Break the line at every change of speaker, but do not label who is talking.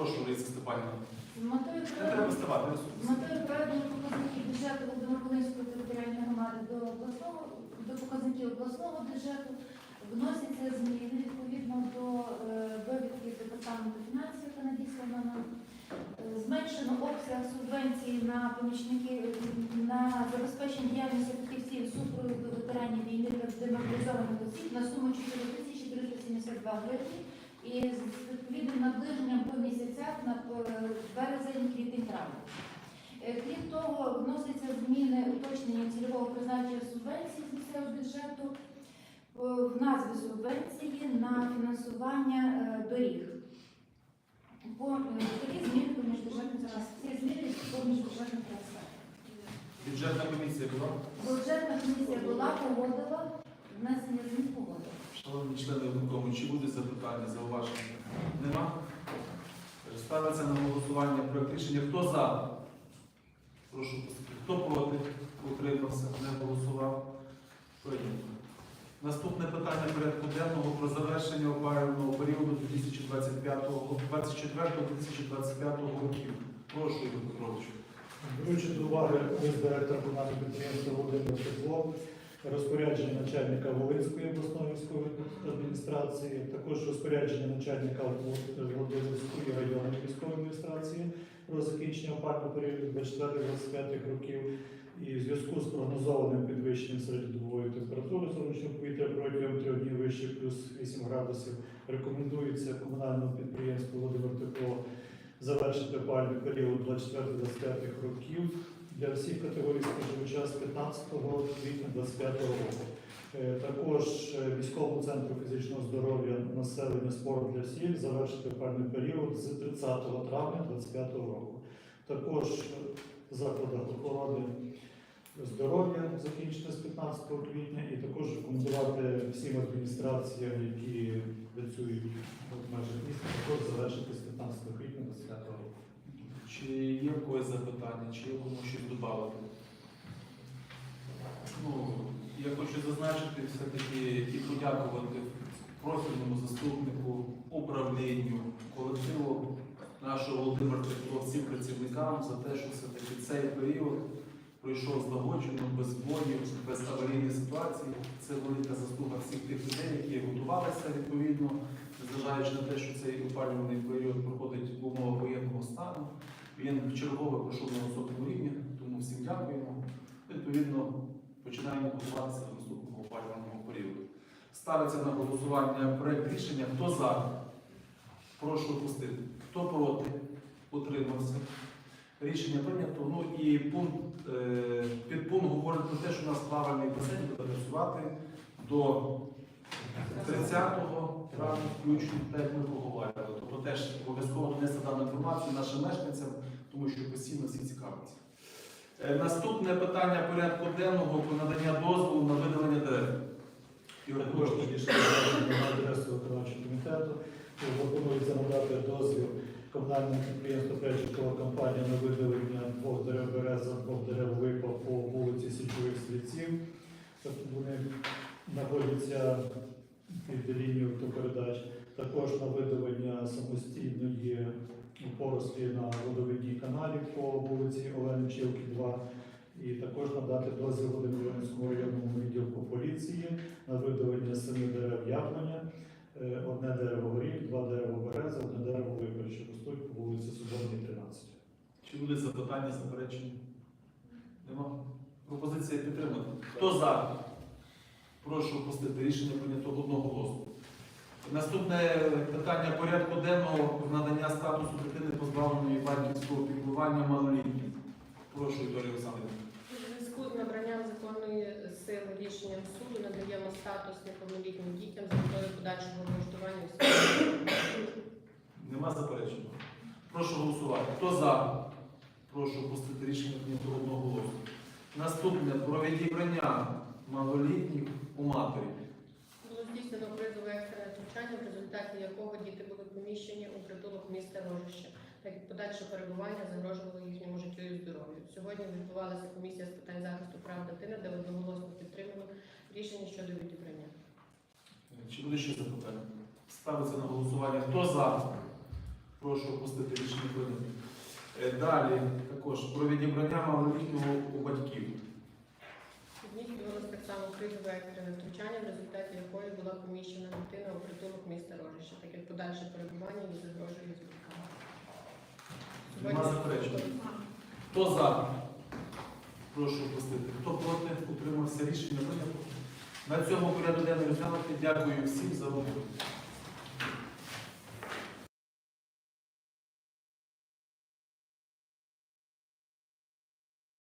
Прошу, Лариса Степанівна.
Метою проведення показників бюджету Володимир-Волинської територіальної громади до обласного до показників обласного бюджету вносяться зміни відповідно до е, довідки департаменту фінансів, яка надіслана нам. Е, Зменшено обсяг субвенцій на помічники на забезпечення діяльності фахівців супроводу ветеранів війни та демобілізованих осіб на суму 4 тисячі 372 гривні і з відповідним наближенням по місяцях на е, березень, квітень, травень. Е, Крім того, вносяться зміни уточнення цільового призначення субвенцій з місцевого бюджету е, в назви субвенції на фінансування доріг. По такі зміни по міжбюджетним зараз. Ці зміни по міжбюджетним трансфертам.
Бюджетна комісія була.
Бюджетна комісія була погодила, внесення змін погодила.
Шановні члени виконкому, чи будуть запитання, зауваження? Нема? Ставиться на голосування проект рішення. Хто за? Прошу. Хто проти? Утримався, не голосував. Прийнято. Наступне питання порядку денного про завершення опалювального періоду 2024-2025 років. Прошу, Ігор Петрович.
Беручи до уваги лист директора комунального підприємства Володимир Тепло, розпорядження начальника Волинської обласної військової адміністрації, також розпорядження начальника Володимирської районної військової адміністрації про закінчення опального періоду 24-25 років. І в зв'язку з прогнозованим підвищенням середньодобової температури зовнішнього повітря протягом трьох днів вище плюс 8 градусів рекомендується комунальному підприємству Володимир Тепло завершити опалювальний період 24-25 років для всіх категорій споживача з 15 квітня 25 року. Е, Також е, військовому центру фізичного здоров'я населення спорт для сіль завершити опалювальний період з 30 травня 25 року. Також е, закладах охорони здоров'я закінчити з 15 квітня і також рекомендувати всім адміністраціям, які працюють в межах міста, також завершити з 15 квітня 25 року.
Чи є в когось запитання, чи є кому щось додати? Ну, я хочу зазначити все-таки і подякувати профільному заступнику, управлінню, колективу нашого Володимира Петрова, всім працівникам за те, що все-таки цей період пройшов злагоджено, без боїв, без аварійної ситуації. Це велика заслуга всіх тих людей, які готувалися відповідно, незважаючи на те, що цей опалювальний період проходить в умовах воєнного стану. Він чергово пройшов на високому рівні, тому всім дякуємо. Відповідно, починаємо готуватися до наступного опалювального періоду. Ставиться на голосування проект рішення. Хто за? Прошу опустити. Хто проти? Утримався. Рішення прийнято. Ну і пункт, е, підпункт говорить про те, що у нас плавальний басейн буде працювати до 30 травня включно, як ми проговорювали. Тобто теж обов'язково донести дану інформацію нашим мешканцям, тому що постійно всі цікавляться. Е, Наступне питання порядку денного про надання дозволу на видалення дерев.
Також надійшли на адресу виконавчого комітету. Пропонується надати дозвіл комунальному підприємству «Пречкова компанія на видалення двох дерев береза, двох дерев липа по вулиці Січових Стрільців. Тобто вони знаходяться під лінією автопередач. Також на видалення самостійної порослі на водовідній каналі по вулиці Олени Чилки, 2. І також надати дозвіл Володимирському районному відділку поліції на видалення семи дерев яблуня, е, одне дерево горіх, два дерева береза, одне дерево вибір, що ростуть по вулиці Соборній, 13.
Чи буде запитання, заперечення? Нема? Пропозиція підтримана. Хто за? Прошу опустити рішення прийнято одноголосно. Наступне питання порядку денного надання статусу дитини позбавленої батьківського піклування малолітнім. Прошу, Вікторія Олександрівна.
У зв'язку з набранням законної сили рішенням суду надаємо статус неповнолітнім дітям з метою подальшого влаштування.
Нема заперечень. Прошу голосувати. Хто за? Прошу опустити рішення прийнято одноголосно. Наступне про відібрання малолітніх у матері.
Було здійснено призове екстрене втручання, в результаті якого діти були поміщені у притулок міста Рожище, так як подальше перебування загрожувало їхньому життю і здоров'ю. Сьогодні відбувалася комісія з питань захисту прав дитини, де одноголосно підтримано рішення щодо відібрання.
Чи буде ще запитання? Ставиться на голосування. Хто за? Прошу опустити рішення. Е, Далі також про відібрання малолітнього у батьків.
Здійснювалося так само кризове екстрене втручання, в результаті якої була поміщена дитина у притулок міста Рожища, так як подальше перебування їй загрожує збитками.
Нема заперечень. Хто за? Прошу опустити. Хто проти? Утримався рішення прийнято. На цьому порядок денний розглянути. Дякую всім за роботу.